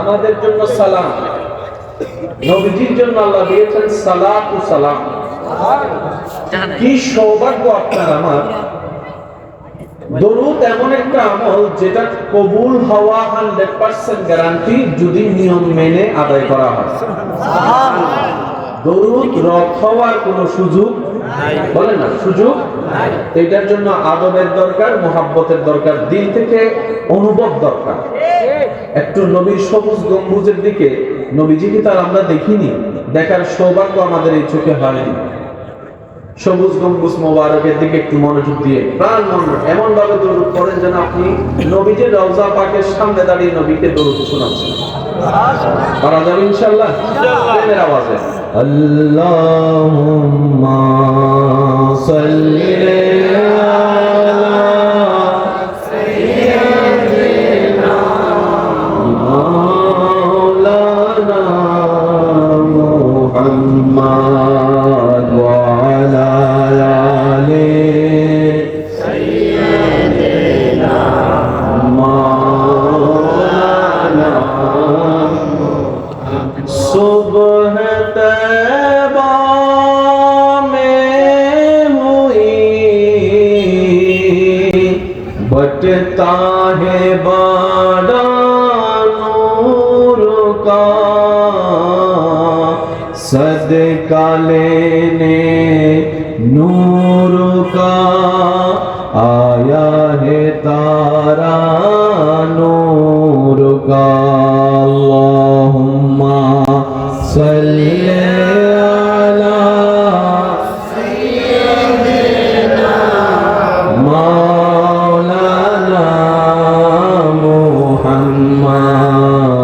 আমাদের জন্য সালাম। নবীজির জন্য আল্লাহ দিয়েছেন সালাত ও সালাম। কি সৌভাগ্য আপনার আমার। দরুদ এমন একটা আমল যেটা কবুল হওয়া হান্ড্রেড পার্সেন্ট গ্যারান্টি যদি নিয়ম মেনে আদায় করা হয়। দরুদ রদ হওয়ার কোনো সুযোগ বলে না। সুযোগ? এটার জন্য আদবের দরকার, মোহাব্বতের দরকার, দিল থেকে অনুভব দরকার। একটু নবীর সবুজ গম্বুজের দিকে নবীজিকে তার আমরা দেখিনি? দেখার সৌভাগ্য আমাদের এই চোখে হয়নি সবুজ গম্বুজ মোবারকের দিকে একটু মনোযোগ দিয়ে, প্রাণ মন এমন ভাবে দরুদ পড়েন যেন আপনি নবীজির রওজা পাকের সামনে দাঁড়িয়ে নবীকে দরুদ শোনাচ্ছেন। করা যাবে ইনশাআল্লাহ? প্রেমের আওয়াজে। আল্লাহুম্মা সাল্লি محمد وعلى آل سيدنا مولانا صبح تیبہ میں ہوئی بٹتا ہے بڑا صدقہ لینے نور کا آیا ہے تارا نور کا اللہم صلی مولانا محمد